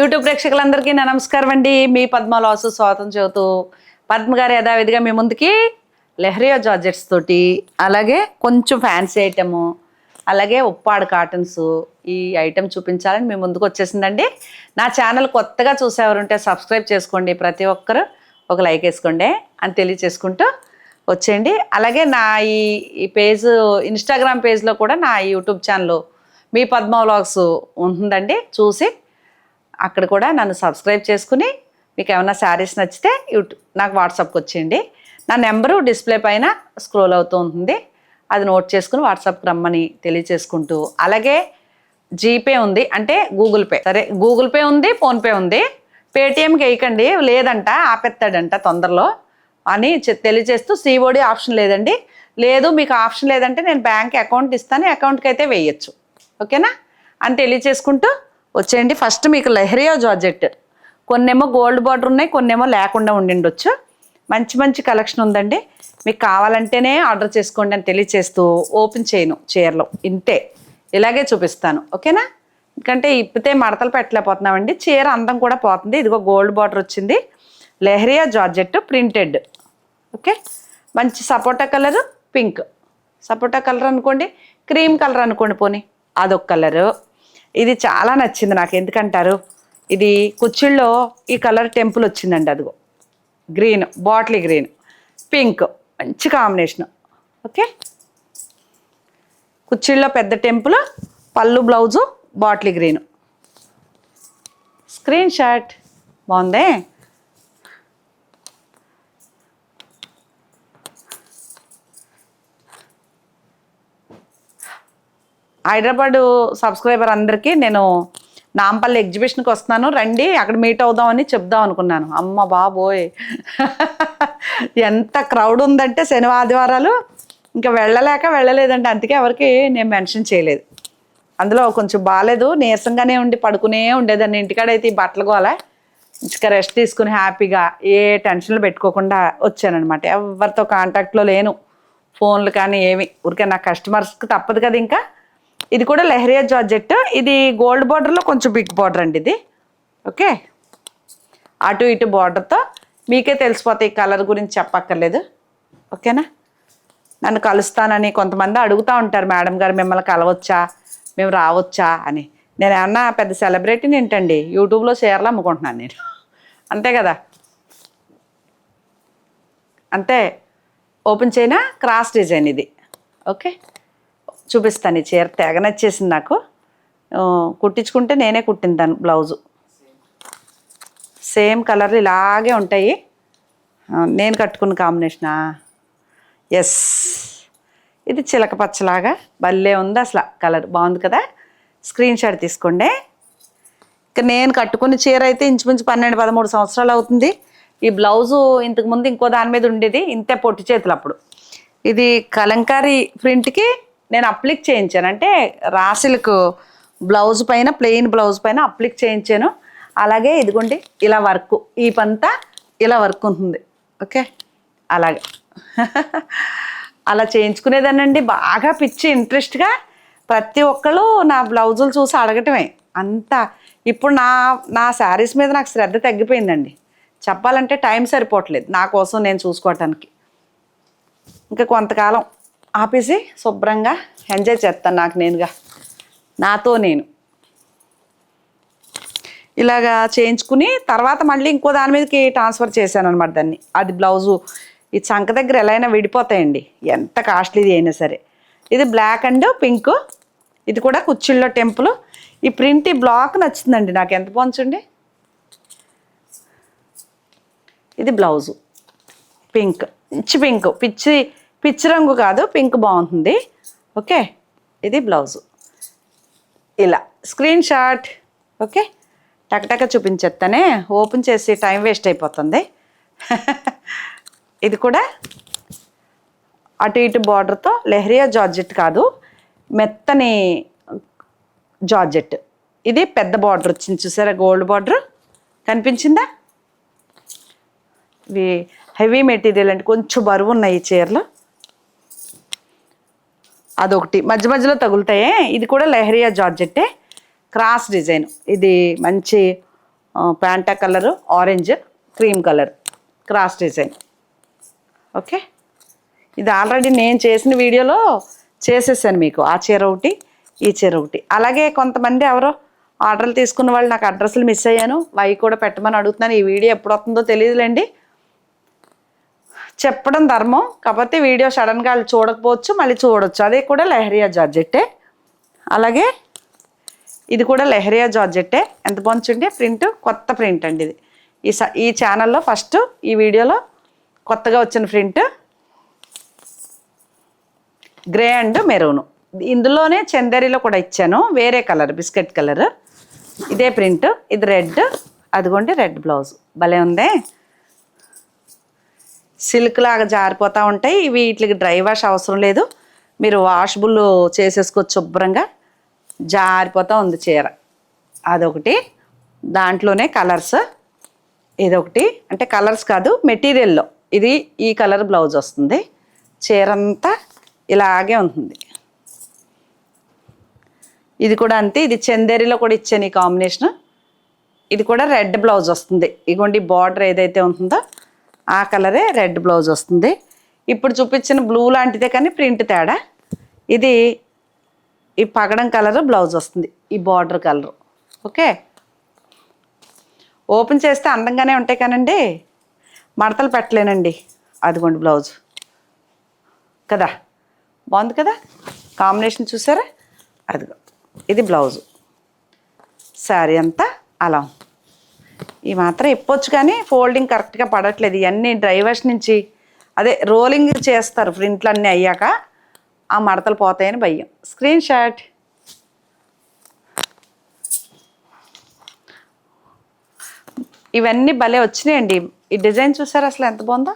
YouTube ప్రేక్షకులందరికీ నా నమస్కారం అండి. మీ పద్మలాసు స్వాతం చెబుతూ పద్మ గారు యథావిధిగా మీ ముందుకి లెహరియా జార్జెట్స్ తోటి అలాగే కొంచెం ఫ్యాన్సీ ఐటము అలాగే ఉప్పాడు కాటన్స్ ఈ ఐటెం చూపించాలని మీ ముందుకు వచ్చేసిందండి. నా ఛానల్ కొత్తగా చూసేవారుంటే సబ్స్క్రైబ్ చేసుకోండి. ప్రతి ఒక్కరు ఒక లైక్ వేసుకోండి అని తెలియచేసుకుంటూ వచ్చేయండి. అలాగే నా ఈ ఈ పేజ్ ఇన్స్టాగ్రామ్ పేజ్లో కూడా నా యూట్యూబ్ ఛానల్ మీ పద్మ వ్లాగ్స్ ఉంటుందండి. చూసి అక్కడ కూడా నన్ను సబ్స్క్రైబ్ చేసుకుని మీకు ఏమైనా శారీస్ నచ్చితే నాకు వాట్సాప్కి వచ్చేయండి. నా నెంబరు డిస్ప్లే పైన స్క్రోల్ అవుతూ ఉంటుంది. అది నోట్ చేసుకుని వాట్సాప్కి రమ్మని తెలియచేసుకుంటూ. అలాగే జీపే ఉంది అంటే గూగుల్ పే. సరే గూగుల్ పే ఉంది ఫోన్పే ఉంది. పేటిఎంకి వేయకండి లేదంట ఆపెత్తాడంట తొందరలో అని తెలియజేస్తూ సిఓడి ఆప్షన్ లేదండి. లేదు మీకు ఆప్షన్ లేదంటే నేను బ్యాంక్ అకౌంట్ ఇస్తాను అకౌంట్కి అయితే వేయచ్చు. ఓకేనా? అని తెలియచేసుకుంటూ వచ్చేయండి. ఫస్ట్ మీకు లెహరియా జార్జెట్. కొన్నేమో గోల్డ్ బార్డర్ ఉన్నాయి కొన్నేమో లేకుండా ఉండిండొచ్చు. మంచి మంచి కలెక్షన్ ఉందండి. మీకు కావాలంటేనే ఆర్డర్ చేసుకోండి అని తెలియచేస్తూ ఓపెన్ చేయను చీరలో ఇంతే. ఇలాగే చూపిస్తాను. ఓకేనా? ఎందుకంటే ఇప్పితే మడతలు పెట్టలేకపోతున్నామండి. చీర అందం కూడా పోతుంది. ఇదిగో గోల్డ్ బార్డర్ వచ్చింది. Leheriya georgette printed okay? మంచి సపోటా కలర్ పింక్ సపోటా కలర్ అనుకోండి క్రీమ్ కలర్ అనుకోండి పోనీ. అదొక కలరు. ఇది చాలా నచ్చింది నాకు. ఎందుకంటారు? ఇది కుచ్చిళ్ళలో ఈ కలర్ టెంపుల్ వచ్చిందండి అదిగో. గ్రీన్ బాటిల్ గ్రీన్ పింక్ మంచి కాంబినేషన్. ఓకే? కుచ్చిళ్ళలో పెద్ద టెంపుల్ పళ్ళు blouse bottle green. Screen shot. బాగుందే? హైదరాబాద్ సబ్స్క్రైబర్ అందరికీ నేను నాంపల్లి ఎగ్జిబిషన్కి వస్తున్నాను. రండి అక్కడ మీట్ అవుదామని చెప్దాం అనుకున్నాను. అమ్మ బాబోయ్! ఎంత క్రౌడ్ ఉందంటే శనివారం ఆదివారాలు. ఇంకా వెళ్ళలేక వెళ్ళలేదంటే అందుకే ఎవరికి నేను మెన్షన్ చేయలేదు. అందులో కొంచెం బాగాలేదు. నీరసంగానే ఉండి పడుకునే ఉండేదాన్ని. ఇంటికాడైతే ఈ బట్టలు కోలే ఇంకా రెస్ట్ తీసుకుని హ్యాపీగా ఏ టెన్షన్లు పెట్టుకోకుండా వచ్చానమాట ఎవరితో కాంటాక్ట్లో లేను. ఫోన్లు కానీ ఏమి ఊరికే నా కస్టమర్స్కి తప్పదు కదా ఇంకా. ఇది కూడా లెహరియా జార్జెట్. ఇది గోల్డ్ బార్డర్లో కొంచెం బిగ్ బార్డర్ అండి ఇది. ఓకే? అటు ఇటు బార్డర్తో మీకే తెలిసిపోతాయి కలర్ గురించి చెప్పక్కర్లేదు. ఓకేనా? నన్ను కలుస్తానని కొంతమంది అడుగుతూ ఉంటారు మేడం గారు మిమ్మల్ని కలవచ్చా? మేము రావచ్చా? అని. నేను ఏమన్నా పెద్ద సెలబ్రిటీని ఏంటండి? యూట్యూబ్లో షేర్లు అమ్ముకుంటున్నాను నేను. అంతే కదా? అంతే. ఓపెన్ చేయనా? క్రాస్ డిజైన్ ఇది. ఓకే? చూపిస్తాను ఈ చీర తెగ నచ్చేసింది నాకు. కుట్టించుకుంటే నేనే కుట్టిందాను బ్లౌజు. సేమ్ కలర్లు ఇలాగే ఉంటాయి. నేను కట్టుకున్న కాంబినేషనా? ఎస్ ఇది చిలక పచ్చలాగా భలే ఉంది అసలు కలర్. బాగుంది కదా? స్క్రీన్ షాట్ తీసుకోండి. ఇక నేను కట్టుకున్న చీర అయితే ఇంచుమించు పన్నెండు పదమూడు సంవత్సరాలు అవుతుంది. ఈ బ్లౌజు ఇంతకు ముందు ఇంకో దాని మీద ఉండేది. ఇంతే పొట్టి చేతులు అప్పుడు. ఇది కలంకారీ ప్రింట్కి నేను అప్లిక్ చేయించాను. అంటే రాసిలకు బ్లౌజ్ పైన ప్లెయిన్ బ్లౌజ్ పైన అప్లిక్ చేయించాను. అలాగే ఇదిగోండి ఇలా వర్క్ ఈ పంతా ఇలా వర్క్ ఉంటుంది. ఓకే? అలాగే. అలా చేయించుకునేదానండి బాగా పిచ్చి ఇంట్రెస్ట్గా ప్రతి ఒక్కళ్ళు నా బ్లౌజులు చూసి అడగటమే. అంత ఇప్పుడు నా నా శారీస్ మీద నాకు శ్రద్ధ తగ్గిపోయిందండి. చెప్పాలంటే టైం సరిపోవట్లేదు. నా కోసం నేను చూసుకోవటానికి. ఇంకా కొంతకాలం ఆపేసి శుభ్రంగా ఎంజాయ్ చేస్తాను నాకు నేనుగా. నాతో నేను. ఇలాగా చేయించుకుని తర్వాత మళ్ళీ ఇంకో దాని మీదకి ట్రాన్స్ఫర్ చేశాను అనమాట దాన్ని. అది బ్లౌజు ఈ చంక దగ్గర ఎలా అయినా విడిపోతాయండి. ఎంత కాస్ట్లీది అయినా సరే. ఇది బ్లాక్ అండ్ పింక్. ఇది కూడా కుచ్చిళ్ళో టెంపుల్. ఈ ప్రింట్ ఈ బ్లాక్ నచ్చిందండి. నాకు ఎంత పోంచండి ఇది బ్లౌజు. పింక్. పిచ్చి పింక్. పిచ్చి పిచ్చి రంగు కాదు పింక్ బాగుంటుంది. ఓకే? ఇది బ్లౌజు. ఇలా స్క్రీన్ షాట్. ఓకే? టకటక చూపించేస్తానే ఓపెన్ చేసి టైం వేస్ట్ అయిపోతుంది. ఇది కూడా అటు ఇటు బార్డర్తో లెహరియా జార్జెట్ కాదు మెత్తని జార్జెట్. ఇది పెద్ద బార్డర్ వచ్చింది చూసారా? Gold border. కనిపించిందా? ఇవి హెవీ మెటీరియల్ అంటే కొంచెం బరువు ఉన్నాయి ఈ చీరలు. అదొకటి. మధ్య మధ్యలో తగులుతాయే. ఇది కూడా లెహరియా జార్జెట్టే. Cross design. ఇది మంచి ప్యాంటా colour orange cream colour. Cross design. Okay? ఇది ఆల్రెడీ నేను చేసిన వీడియోలో చేసేసాను మీకు. ఆ చీర ఒకటి ఈ చీర ఒకటి. అలాగే కొంతమంది ఎవరో ఆర్డర్లు తీసుకున్న వాళ్ళు నాకు అడ్రస్లు మిస్ అయ్యాను. వై కూడా పెట్టమని అడుగుతున్నాను. ఈ వీడియో ఎప్పుడు వస్తుందో తెలియదులేండి. చెప్పడం ధర్మం కాకపోతే వీడియో సడన్గా వాళ్ళు చూడకపోవచ్చు మళ్ళీ చూడొచ్చు. అదే కూడా లెహరియా జార్జెట్టే. అలాగే ఇది కూడా లెహరియా జార్జెట్టే. ఎంత బాగుంది ప్రింట్ కొత్త ప్రింట్ అండి ఇది. ఈ ఈ ఛానల్లో ఫస్ట్ ఈ వీడియోలో కొత్తగా వచ్చిన ప్రింట్. Grey and maroon. ఇందులోనే చందేరిలో కూడా ఇచ్చాను. వేరే కలర్ బిస్కెట్ కలర్. ఇదే ప్రింట్. ఇది రెడ్. అదిగోండి రెడ్ బ్లౌజ్. భలే ఉందే. సిల్క్ లాగా జారిపోతూ ఉంటాయి. ఇవి వీటికి డ్రై వాష్ అవసరం లేదు. మీరు వాషబుల్ చేసేసుకోవచ్చు శుభ్రంగా. జారిపోతూ ఉంది చీర. అదొకటి. దాంట్లోనే కలర్స్. ఇదొకటి. అంటే కలర్స్ కాదు మెటీరియల్లో. ఇది ఈ కలర్ బ్లౌజ్ వస్తుంది. చీర అంతా ఇలాగే ఉంటుంది. ఇది కూడా అంతే. ఇది చందేరిలో కూడా ఇచ్చాను ఈ కాంబినేషన్. ఇది కూడా రెడ్ బ్లౌజ్ వస్తుంది. ఇగోండి బార్డర్ ఏదైతే ఉంటుందో ఆ కలరే రెడ్ బ్లౌజ్ వస్తుంది. ఇప్పుడు చూపించిన బ్లూ లాంటిదే కానీ ప్రింట్ తేడా. ఇది ఈ పగడం కలర్ బ్లౌజ్ వస్తుంది. ఈ బార్డర్ కలర్. ఓకే? ఓపెన్ చేస్తే అందంగానే ఉంటాయి కానండి. మడతలు పెట్టలేనండి. అదిగోండి బ్లౌజ్. కదా? బాగుంది కదా? కాంబినేషన్ చూసారా? అదిగో. ఇది బ్లౌజు. శారీ అంతా అలా ఉంది. ఈ మాత్రం ఇప్పొచ్చు కానీ ఫోల్డింగ్ కరెక్ట్గా పడట్లేదు. ఇవన్నీ డ్రైవర్స్ నుంచి అదే రోలింగ్ చేస్తారు ప్రింట్లు అన్నీ అయ్యాక ఆ మడతలు పోతాయని భయం. Screen shot. ఇవన్నీ భలే వచ్చినాయండి. ఈ డిజైన్ చూసారు అసలు ఎంత బాగుందో?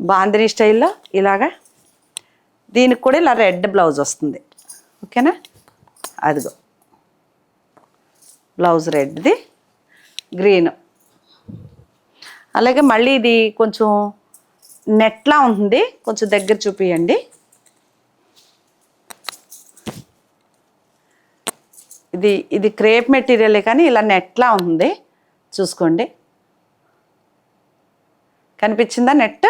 బాందిని స్టైల్లో ఇలాగా. దీనికి కూడా ఇలా రెడ్ బ్లౌజ్ వస్తుంది. ఓకేనా? అదిగో. బ్లౌజ్ రెడ్ది. గ్రీన్. అలాగే మళ్ళీ ఇది కొంచెం నెట్లా ఉంటుంది. కొంచెం దగ్గర చూపియండి. ఇది ఇది క్రేప్ మెటీరియలే కానీ ఇలా నెట్లా ఉంది. చూసుకోండి. కనిపించిందా నెట్?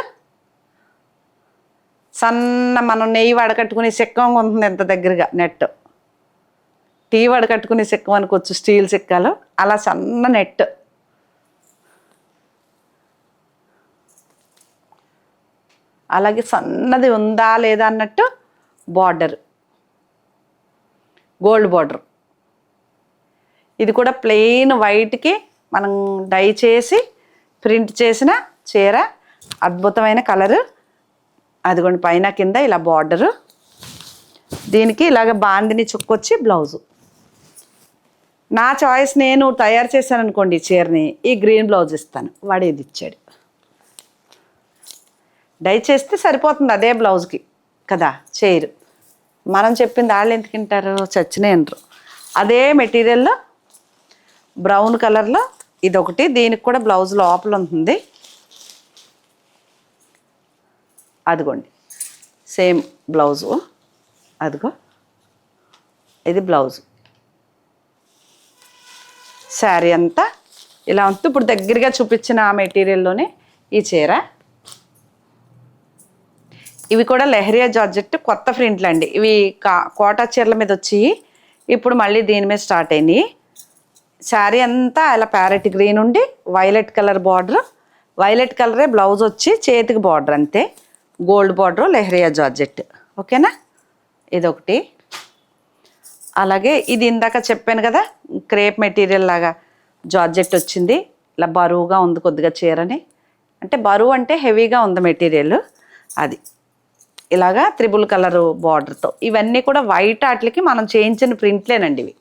సన్న మనం నెయ్యి వడకట్టుకునే సిక్కం ఉంటుంది ఎంత దగ్గరగా నెట్. టీ వడకట్టుకునే సిక్కం అనుకోవచ్చు స్టీల్ సిక్కాలు అలా సన్న నెట్. అలాగే సన్నది ఉందా లేదా అన్నట్టు బార్డర్. Gold border. ఇది కూడా ప్లెయిన్ వైట్కి మనం డై చేసి ప్రింట్ చేసిన చీర. అద్భుతమైన కలరు. అదిగోండి పైన కింద ఇలా బార్డరు. దీనికి ఇలాగ బాందిని చుక్కొచ్చి బ్లౌజు. నా చాయిస్ నేను తయారు చేశాను అనుకోండి ఈ చీరని ఈ గ్రీన్ బ్లౌజ్ ఇస్తాను. వాడు ఇది ఇచ్చాడు. డై చేస్తే సరిపోతుంది అదే బ్లౌజ్కి. కదా చేయరు మనం చెప్పింది వాళ్ళు ఎందుకు తింటారు చచ్చినే అంటారు అదే మెటీరియల్లో బ్రౌన్ కలర్లో ఇదొకటి దీనికి కూడా బ్లౌజ్ లోపల ఉంటుంది. అదిగోండి. Same blouse. అదిగో. ఇది బ్లౌజ్. శారీ అంతా ఇలా ఉంటుంది ఇప్పుడు దగ్గరగా చూపించిన ఆ మెటీరియల్లోనే ఈ చీర. ఇవి కూడా లెహరియా జార్జెట్ కొత్త ప్రింట్లు అండి. ఇవి కా కోటా చీరల మీద వచ్చి ఇప్పుడు మళ్ళీ దీని మీద స్టార్ట్ అయినాయి. శారీ అంతా అలా ప్యారెట్ గ్రీన్ ఉండి వైలెట్ కలర్ బార్డర్. వైలెట్ కలరే బ్లౌజ్ వచ్చి చేతికి బార్డర్ అంతే. Gold border leheriya georgette. ఓకేనా? ఇదొకటి. అలాగే ఇది ఇందాక చెప్పాను కదా క్రేప్ మెటీరియల్ లాగా జార్జెట్ వచ్చింది. ఇలా బరువుగా ఉంది కొద్దిగా చీరని. అంటే బరువు అంటే హెవీగా ఉంది మెటీరియల్ అది. ఇలాగా త్రిబుల్ కలర్ బార్డర్తో ఇవన్నీ కూడా వైట్ ఆటలకి మనం చేయించిన ప్రింట్లేనండి ఇవి.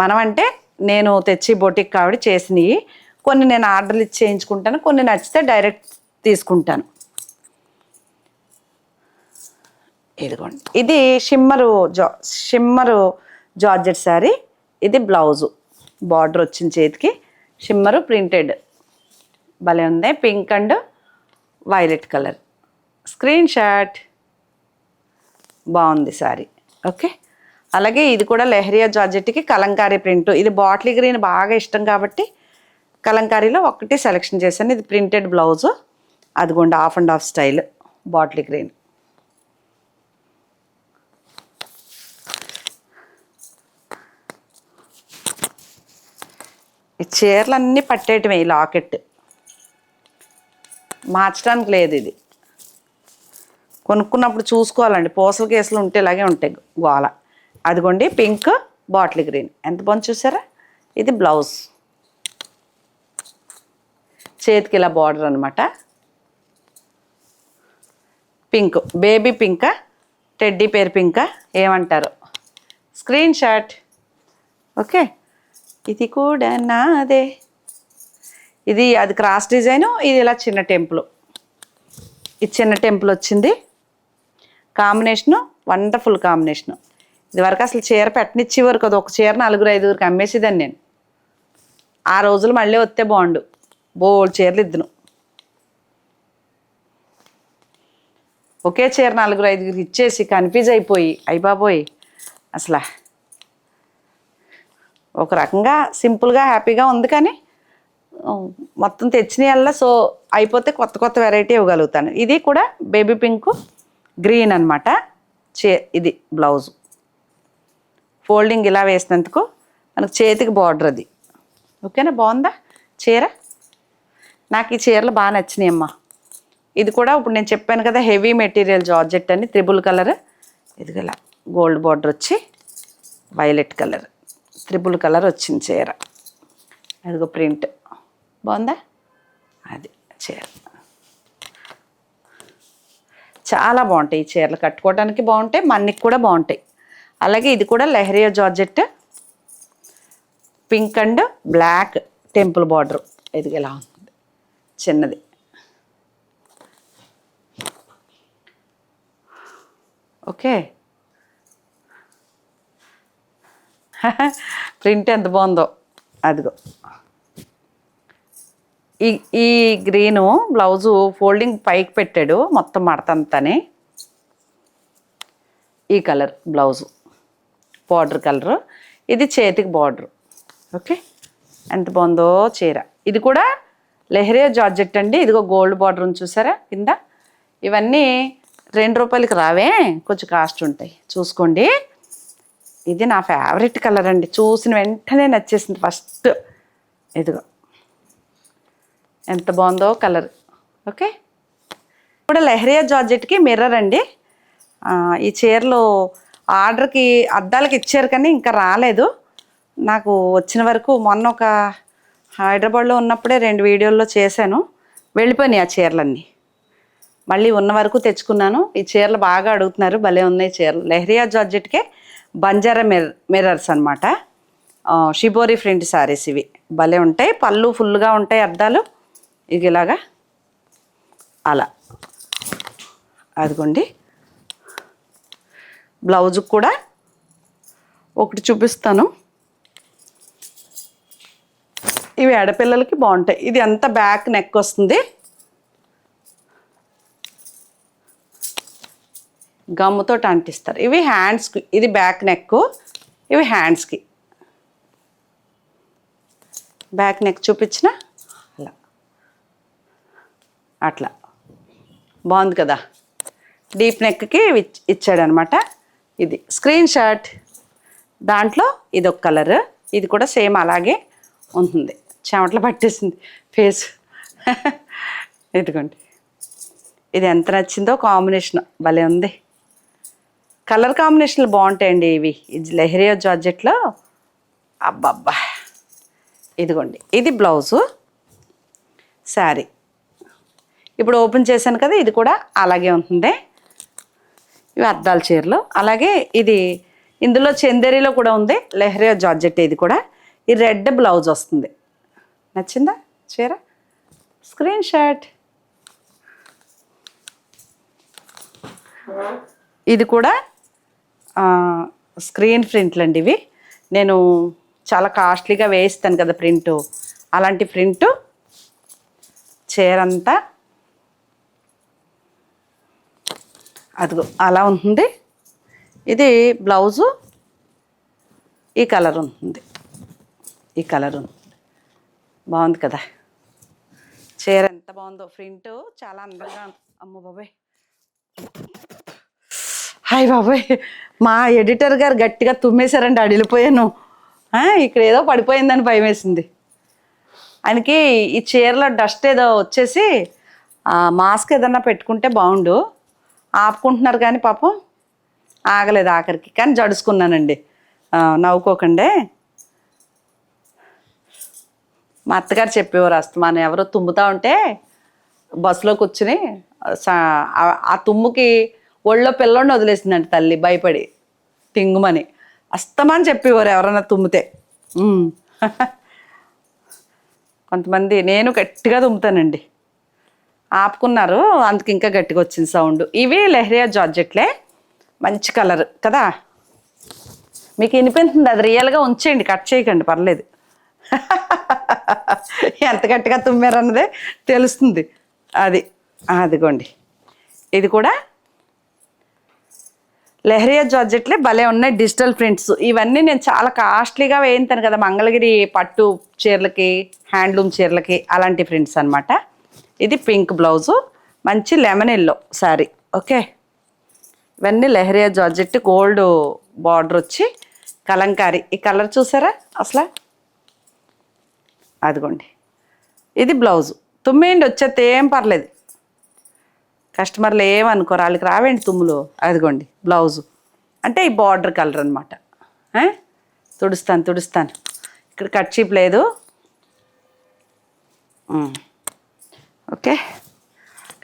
మనం అంటే నేను తెచ్చి బొటిక్ కావిడ చేసినవి కొన్ని నేను ఆర్డర్లు ఇచ్చి చేయించుకుంటాను కొన్ని నచ్చితే డైరెక్ట్ తీసుకుంటాను. ఇదిగోండి. ఇది షిమ్మరు జా షిమ్మరు జార్జెట్ శారీ. ఇది బ్లౌజు. బార్డర్ వచ్చిన చేతికి షిమ్మరు ప్రింటెడ్ భలే ఉంది. Pink and violet colour screen shot బాగుంది శారీ ఓకే? అలాగే ఇది కూడా లెహరియా జార్జెట్కి కలంకారీ ప్రింట్. ఇది బాటిల్ గ్రీన్ బాగా ఇష్టం కాబట్టి కలంకారీలో ఒకటి సెలెక్షన్ చేశాను. ఇది ప్రింటెడ్ బ్లౌజ్. అదిగోండి half and half style bottle green. ఈ చీరలు అన్నీ పట్టేయటమే ఈ లాకెట్. మార్చడానికి లేదు ఇది. కొనుక్కున్నప్పుడు చూసుకోవాలండి. పూసల కేసులు ఉంటే ఇలాగే ఉంటాయి గోల. అదిగోండి పింక్ బాటిల్ గ్రీన్. ఎంత బాగుంది చూసారా? ఇది బ్లౌజ్. చేతికి ఇలా బార్డర్ అనమాట పింక్. బేబీ పింకా? టెడ్డీ పేరు పింకా? ఏమంటారు? Screen shot. ఓకే. ఇది కూడా నాదే. ఇది అది క్రాస్ డిజైను ఇది ఇలా చిన్న టెంపుల్. ఇది చిన్న టెంపుల్ వచ్చింది. Combination wonderful combination. ఇది వరకు అసలు చీర పెట్టనిచ్చేవారు కదా ఒక చీర నలుగురు ఐదుగురికి అమ్మేసేదాన్ని నేను. ఆ రోజులు మళ్ళీ వస్తే బాగుండు. బోల్డ్ చీరలు ఇద్దును. ఒకే చీర నలుగురు ఐదుగురికి ఇచ్చేసి కన్ఫ్యూజ్ అయిపోయి అయిపోయి అసలు. ఒక రకంగా సింపుల్గా హ్యాపీగా ఉంది కానీ మొత్తం తెచ్చినవల్ల సో అయిపోతే కొత్త కొత్త వెరైటీ ఇవ్వగలుగుతాను. ఇది కూడా బేబీ పింక్ గ్రీన్ అనమాట చే ఇది బ్లౌజు. ఫోల్డింగ్ ఇలా వేసినందుకు మనకు చేతికి బార్డర్ అది. ఓకేనా? బాగుందా? చీర? నాకు ఈ చీరలు బాగా నచ్చినాయి అమ్మా. ఇది కూడా ఇప్పుడు నేను చెప్పాను కదా హెవీ మెటీరియల్ జార్జెట్ అని త్రిబుల్ కలర్. ఇదిగల గోల్డ్ బార్డర్ వచ్చి వైలెట్ కలర్. త్రిబుల్ కలర్ వచ్చింది చీర. అదిగో ప్రింట్. బాగుందా? అది చీర. చాలా బాగుంటాయి ఈ చీరలు కట్టుకోవడానికి బాగుంటాయి మన్నికి కూడా బాగుంటాయి. అలాగే ఇది కూడా leheriya georgette pink and black temple border. ఇది ఎలా ఉంది? చిన్నది. ఓకే. ప్రింట్ ఎంత బాగుందో అదిగో. ఈ ఈ గ్రీను బ్లౌజు ఫోల్డింగ్ పైకి పెట్టాడు మొత్తం మడతంతని. ఈ కలర్ బ్లౌజు బార్డర్ కలరు. ఇది చేతికి బార్డర్. ఓకే? ఎంత బాగుందో చీర. ఇది కూడా లెహరియా జార్జెట్ అండి. ఇదిగో గోల్డ్ బార్డర్ ఉంది చూసారా? కింద. ఇవన్నీ రెండు రూపాయలకి రావే. కొంచెం కాస్ట్ ఉంటాయి. చూసుకోండి. ఇది నా ఫేవరెట్ కలర్ అండి. చూసిన వెంటనే నచ్చేసింది ఫస్ట్. ఇదిగో. ఎంత బాగుందో కలర్. ఓకే? ఇప్పుడు లెహరియా జార్జెట్కి మిర్రర్ అండి. ఈ చీరలు ఆర్డర్కి అద్దాలకి ఇచ్చారు కానీ ఇంకా రాలేదు. నాకు వచ్చిన వరకు మొన్న ఒక హైదరాబాద్లో ఉన్నప్పుడే రెండు వీడియోల్లో చేశాను. వెళ్ళిపోయినాయి ఆ చీరలన్నీ. మళ్ళీ ఉన్న వరకు తెచ్చుకున్నాను. ఈ చీరలు బాగా అడుగుతున్నారు. భలే ఉన్నాయి చీరలు. లెహరియా జార్జెట్కే బంజారా మిర్ మిర్రర్స్ అనమాట షిబోరి ఫ్రింట్ సారీస్ ఇవి. భలే ఉంటాయి. పళ్ళు ఫుల్గా ఉంటాయి అద్దాలు. ఇది ఇలాగా అలా. అదిగోండి. బ్లౌజ్ కూడా ఒకటి చూపిస్తాను. ఇవి ఆడపిల్లలకి బాగుంటాయి. ఇది ఎంత బ్యాక్ నెక్ వస్తుంది. గమ్ముతో అంటిస్తారు. ఇవి హ్యాండ్స్కి ఇది బ్యాక్ నెక్ ఇవి హ్యాండ్స్కి బ్యాక్ నెక్ చూపించిన అట్లా. బాగుంది కదా? డీప్ నెక్కి ఇచ్చాడనమాట. ఇది స్క్రీన్ షాట్. దాంట్లో ఇది ఒక కలర్. ఇది కూడా సేమ్ అలాగే ఉంటుంది. చెమటలు పట్టేసింది. ఫేస్. ఇదిగోండి. ఇది ఎంత నచ్చిందో కాంబినేషన్. భలే ఉంది. కలర్ కాంబినేషన్లు బాగుంటాయండి ఇవి. ఇది లెహరియో జార్జెట్లో. అబ్బబ్బా. ఇదిగోండి. ఇది బ్లౌజు. శారీ. ఇప్పుడు ఓపెన్ చేశాను కదా ఇది కూడా అలాగే ఉంటుంది. ఇవి అద్దాల చీరలు. అలాగే ఇది ఇందులో చందేరీలో కూడా ఉంది లెహరియా జార్జెట్ ఇది కూడా. ఈ రెడ్ బ్లౌజ్ వస్తుంది. నచ్చిందా చీర? Screen shot. ఇది కూడా స్క్రీన్ ప్రింట్లు అండి ఇవి. నేను చాలా కాస్ట్లీగా వేయిస్తాను కదా ప్రింటు. అలాంటి ప్రింటు చీర అంతా అదిగో అలా ఉంటుంది. ఇది బ్లౌజు ఈ కలర్ ఉంటుంది. ఈ కలర్ ఉంటుంది. బాగుంది కదా? చీర ఎంత బాగుందో ప్రింట్ చాలా అందంగా అమ్మ బాబాయ్. హాయ్ బాబాయ్. మా ఎడిటర్ గారు గట్టిగా తుమ్మేశారండి అడిలిపోయాను. ఇక్కడ ఏదో పడిపోయిందని భయం వేసింది ఆయనకి ఈ చీరలో డస్ట్ ఏదో వచ్చేసి మాస్క్ ఏదన్నా పెట్టుకుంటే బాగుండు. ఆపుకుంటున్నారు కానీ పాపం ఆగలేదు ఆఖరికి. కానీ జడుచుకున్నానండి నవ్వుకోకండి. మా అత్తగారు చెప్పేవారు అస్తమానం. ఎవరో తుమ్ముతా ఉంటే బస్సులో కూర్చుని సా- ఆ- తుమ్ముకి ఒళ్ళో పిల్లోడిని వదిలేసిందంట తల్లి భయపడి తింగుమని. అస్తమాని చెప్పేవారు ఎవరన్నా తుమ్మితే. కొంతమంది నేను గట్టిగా తుమ్ముతానండి. ఆపుకున్నారు. అందుకు ఇంకా గట్టిగా వచ్చింది సౌండ్. ఇవి లెహరియా జార్జెట్లే. మంచి కలర్ కదా? మీకు వినిపిస్తుంది అది రియల్గా ఉంచేయండి. కట్ చేయకండి. పర్లేదు. ఎంత గట్టిగా తుమ్మారన్నదే తెలుస్తుంది. అది. అదిగోండి. ఇది కూడా లెహరియా జార్జెట్లే. భలే ఉన్నాయి డిజిటల్ ప్రింట్స్. ఇవన్నీ నేను చాలా కాస్ట్లీగా వేయింతాను కదా మంగళగిరి పట్టు చీరలకి హ్యాండ్లూమ్ చీరలకి అలాంటి ప్రింట్స్ అనమాట ఇది పింక్ బ్లౌజు మంచి లెమన్ ఎల్లో శారీ ఓకే? ఇవన్నీ లెహరియా జార్జెట్ గోల్డ్ బార్డర్ వచ్చి కలంకారీ. ఈ కలర్ చూసారా అసలు? అదిగోండి. ఇది బ్లౌజు. తుమ్మేయండి వచ్చేస్తే ఏం పర్లేదు. కస్టమర్లు ఏమనుకోరు వాళ్ళకి రావేండి తుమ్ములు? అదిగోండి బ్లౌజు. అంటే ఈ బార్డర్ కలర్ అనమాట తుడుస్తాను తుడుస్తాను. ఇక్కడ కట్ చీప్ లేదు. ఓకే.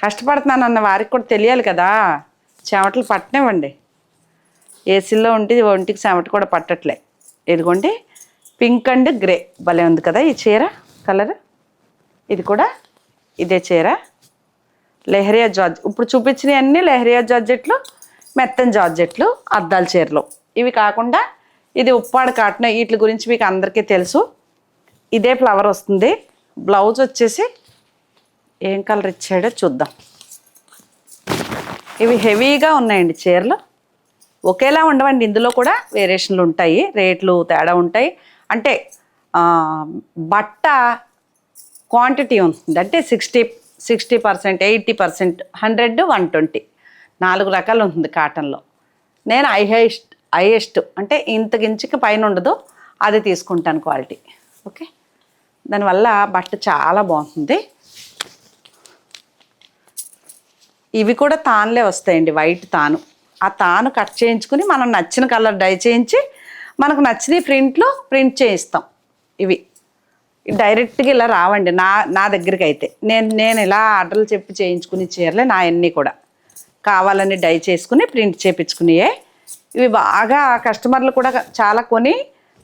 కష్టపడుతున్నాను అన్న వారికి కూడా తెలియాలి కదా. చెమటలు పట్టనివ్వండి. ఏసీలో ఉంటే ఒంటికి చెమట కూడా పట్టట్లే. ఇదిగోండి పింక్ అండ్ గ్రే. భలే ఉంది కదా ఈ చీర కలర్. ఇది కూడా ఇదే చీర. లెహరియా జార్జ్. ఇప్పుడు చూపించినవి అన్నీ లెహరియా జార్జెట్లు మెత్తని జార్జెట్లు అద్దాల చీరలు. ఇవి కాకుండా ఇది ఉప్పాడ కాటన్. వీటి గురించి మీకు అందరికీ తెలుసు. ఇదే ఫ్లవర్ వస్తుంది. బ్లౌజ్ వచ్చేసి ఏం కలర్ ఇచ్చాడో చూద్దాం. ఇవి హెవీగా ఉన్నాయండి చీరలు. ఒకేలా ఉండవండి ఇందులో కూడా వేరియేషన్లు ఉంటాయి రేట్లు తేడా ఉంటాయి. అంటే బట్ట క్వాంటిటీ ఉంటుంది. అంటే sixty sixty percent eighty percent hundred one twenty నాలుగు రకాలు ఉంటుంది కాటన్లో. నేను హైయెస్ట్ హైయెస్ట్ అంటే ఇంతకించికి పైన ఉండదు అది తీసుకుంటాను క్వాలిటీ. ఓకే? దానివల్ల బట్ట చాలా బాగుంటుంది. ఇవి కూడా తానులే వస్తాయండి వైట్ తాను. ఆ తాను కట్ చేయించుకుని మనం నచ్చిన కలర్ డై చేయించి మనకు నచ్చిన ప్రింట్లో ప్రింట్ చేయిస్తాం ఇవి. డైరెక్ట్గా ఇలా రావండి నా నా దగ్గరికి అయితే నేను నేను ఇలా ఆర్డర్లు చెప్పి చేయించుకుని చీరలే నా అన్నీ కూడా. కావాలని డై చేసుకుని ప్రింట్ చేయించుకునియే. ఇవి బాగా కస్టమర్లు కూడా చాలా కొని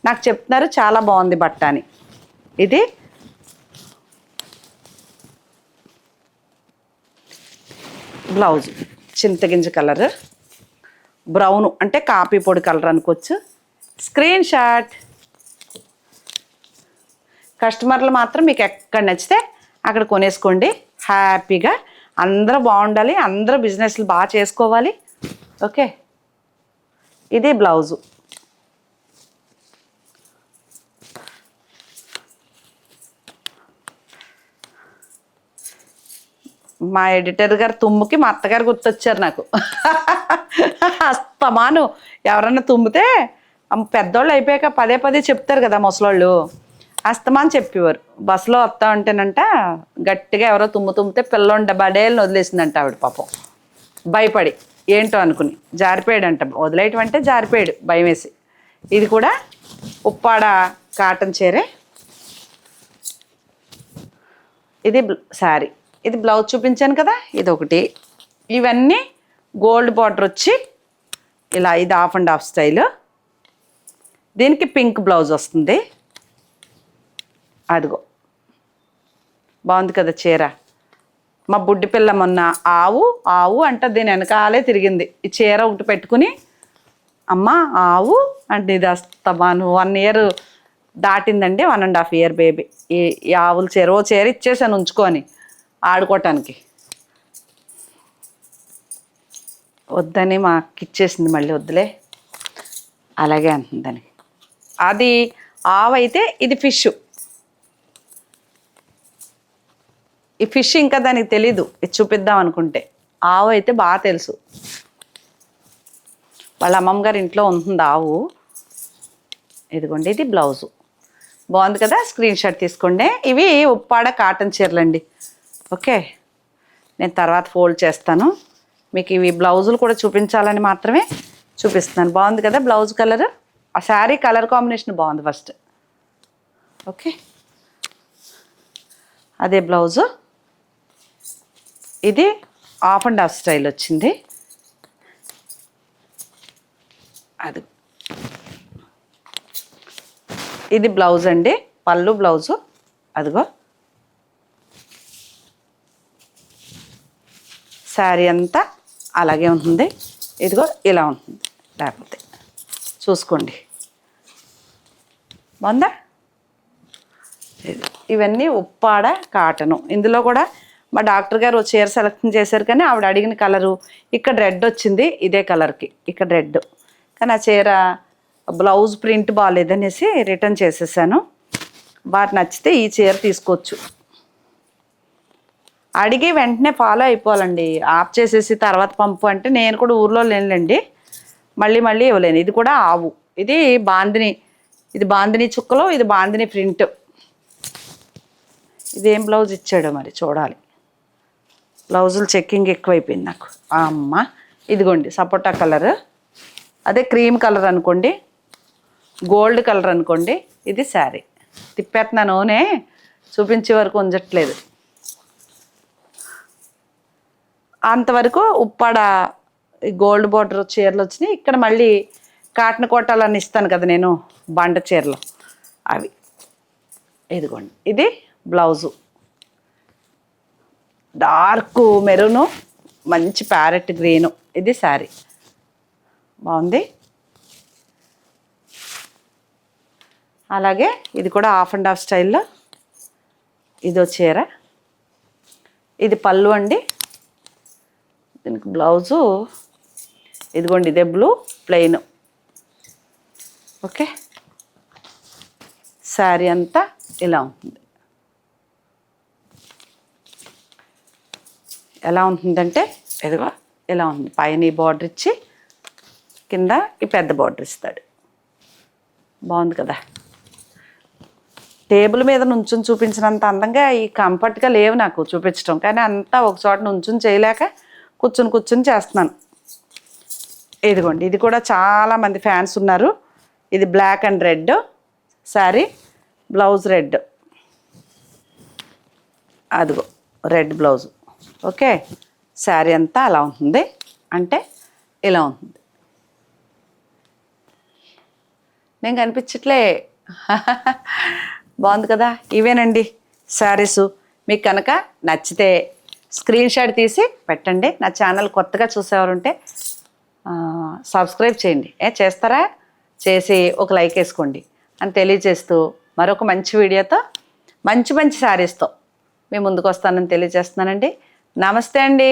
నాకు చెప్తున్నారు చాలా బాగుంది బట్ట అని ఇది బ్లౌజ్ చింతగింజ కలర్. బ్రౌన్ అంటే కాపీ పొడి కలర్ అనుకోవచ్చు. Screen shot. కస్టమర్లు మాత్రం మీకు ఎక్కడ నచ్చితే అక్కడ కొనేసుకోండి. హ్యాపీగా. అందరూ బాగుండాలి. అందరూ బిజినెస్లు బాగా చేసుకోవాలి. ఓకే. ఇది బ్లౌజు. మా ఎడిటర్ గారు తుమ్ముకి మా అత్తగారు గుర్తొచ్చారు నాకు. అస్తమాను ఎవరన్నా తుమ్మితే అమ్మ పెద్దోళ్ళు అయిపోయాక పదే పదే చెప్తారు కదా ముసలోళ్ళు. అస్తమాను చెప్పేవారు. బస్సులో వస్తా ఉంటేనంట గట్టిగా ఎవరో తుమ్ము తుమ్మితే పిల్లోండ బడేళ్ళని వదిలేసిందంట ఆవిడ పాపం. భయపడి. ఏంటో అనుకుని. జారిపోయాడంట. వదిలేయటం అంటే జారిపోయాడు భయం వేసి ఇది కూడా ఉప్పాడ కాటన్ చీరే. ఇది శారీ ఇది బ్లౌజ్ చూపించాను కదా ఇది ఒకటి ఇవన్నీ గోల్డ్ బార్డర్ వచ్చి ఇలా ఇది హాఫ్ అండ్ హాఫ్ స్టైల్ దీనికి పింక్ బ్లౌజ్ వస్తుంది. అదిగో. బాగుంది కదా చీర. మా బుడ్డి పిల్ల మొన్న ఆవు ఆవు అంటే దీని వెనకాలే తిరిగింది. ఈ చీర ఒకటి పెట్టుకుని అమ్మ ఆవు అంటే ఇది అస్తమాను one year దాటిందండి one and half year baby ఈ ఆవుల చీర ఓ చీర ఇచ్చేసాను ఉంచుకొని. ఆడుకోవటానికి వద్దని మా ఇచ్చేసింది మళ్ళీ వద్దులే. అలాగే అంటుందని అది ఆవైతే అయితే ఇది ఫిష్. ఈ ఫిష్ ఇంకా దానికి తెలీదు. ఇది చూపిద్దాం అనుకుంటే. ఆవు అయితే బాగా తెలుసు. వాళ్ళ అమ్మమ్మ గారి ఇంట్లో ఉంటుంది ఆవు. ఇదిగోండి ఇది బ్లౌజు. బాగుంది కదా? స్క్రీన్ షాట్ తీసుకోండి. ఇవి ఉప్పాడ కాటన్ చీరలండి. ఓకే. నేను తర్వాత ఫోల్డ్ చేస్తాను. మీకు ఇవి బ్లౌజులు కూడా చూపించాలని మాత్రమే చూపిస్తున్నాను. బాగుంది కదా బ్లౌజ్ కలర్? ఆ శారీ కలర్ కాంబినేషన్ బాగుంది ఫస్ట్. ఓకే. అదే బ్లౌజు. ఇది ఆఫ్ అండ్ ఆఫ్ స్టైల్ వచ్చింది. అది. ఇది బ్లౌజ్ అండి. పళ్ళు బ్లౌజు. అదిగో. శారీ అంతా అలాగే ఉంటుంది. ఇదిగో ఇలా ఉంటుంది. లేకపోతే చూసుకోండి. బాగుందా? ఇవన్నీ ఉప్పాడ కాటను. ఇందులో కూడా మా డాక్టర్ గారు చీర సెలెక్షన్ చేశారు కానీ ఆవిడ అడిగిన కలరు ఇక్కడ రెడ్ వచ్చింది ఇదే కలర్కి. ఇక్కడ రెడ్. కానీ ఆ చీర బ్లౌజ్ ప్రింట్ బాగాలేదనేసి రిటర్న్ చేసేసాను. వారు నచ్చితే ఈ చీర తీసుకోవచ్చు. అడిగి వెంటనే ఫాలో అయిపోవాలండి. ఆఫ్ చేసేసి తర్వాత పంపు అంటే నేను కూడా ఊర్లో లేనులేండి. మళ్ళీ మళ్ళీ ఇవ్వలేను. ఇది కూడా ఆవు. ఇది బాందిని. ఇది బాందిని చుక్కలు ఇది బాందిని ప్రింట్. ఇదేం బ్లౌజ్ ఇచ్చాడో మరి చూడాలి. బ్లౌజులు చెక్కింగ్ ఎక్కువైపోయింది నాకు. అమ్మ ఇదిగోండి సపోటా కలర్ అదే క్రీమ్ కలర్ అనుకోండి. గోల్డ్ కలర్ అనుకోండి. ఇది శారీ తిప్పేస్తున్నాను నూనె. చూపించే వరకు ఉంచట్లేదు. అంతవరకు ఉప్పాడ గోల్డ్ బార్డర్ చీరలు వచ్చినాయి. ఇక్కడ మళ్ళీ కాటన్ కోటాలని ఇస్తాను కదా నేను బండ చీరలు. అవి. ఇదిగోండి. ఇది బ్లౌజు. డార్క్ మెరూను మంచి ప్యారెట్ గ్రీను. ఇది శారీ. బాగుంది? అలాగే ఇది కూడా హాఫ్ అండ్ హాఫ్ స్టైల్లో. ఇదో చీర. ఇది పళ్ళు అండి. దీనికి బ్లౌజు. ఇదిగోండి ఇదే బ్లూ ప్లెయిన్. ఓకే? శారీ అంతా ఇలా ఉంటుంది. ఎలా ఉంటుందంటే ఇదిగో ఇలా ఉంది. పైన ఈ బార్డర్ ఇచ్చి కింద ఈ పెద్ద బార్డర్ ఇస్తాడు. బాగుంది కదా? టేబుల్ మీద నుంచుని చూపించినంత అందంగా ఈ కంఫర్ట్గా లేవు నాకు చూపించడం కానీ అంతా ఒక చోట నుంచుని చేయలేక కూర్చుని కూర్చుని చేస్తున్నాను. ఇదిగోండి ఇది కూడా చాలా మంది ఫ్యాన్స్ ఉన్నారు. ఇది black and red sari blouse red. అదిగో రెడ్ బ్లౌజ్. ఓకే శారీ అంతా అలా ఉంటుంది. అంటే ఇలా ఉంటుంది. నేను కనిపించట్లే. బాగుంది కదా? ఇవేనండి శారీసు మీకు కనుక నచ్చితే స్క్రీన్ షాట్ తీసి పెట్టండి. నా ఛానల్ కొత్తగా చూసేవారుంటే సబ్స్క్రైబ్ చేయండి. ఏ చేస్తారా? చేసి ఒక లైక్ వేసుకోండి. అని తెలియజేస్తూ మరొక మంచి వీడియోతో మంచి మంచి శారీస్తో మీ ముందుకు వస్తానని తెలియజేస్తున్నానండి. నమస్తే అండి.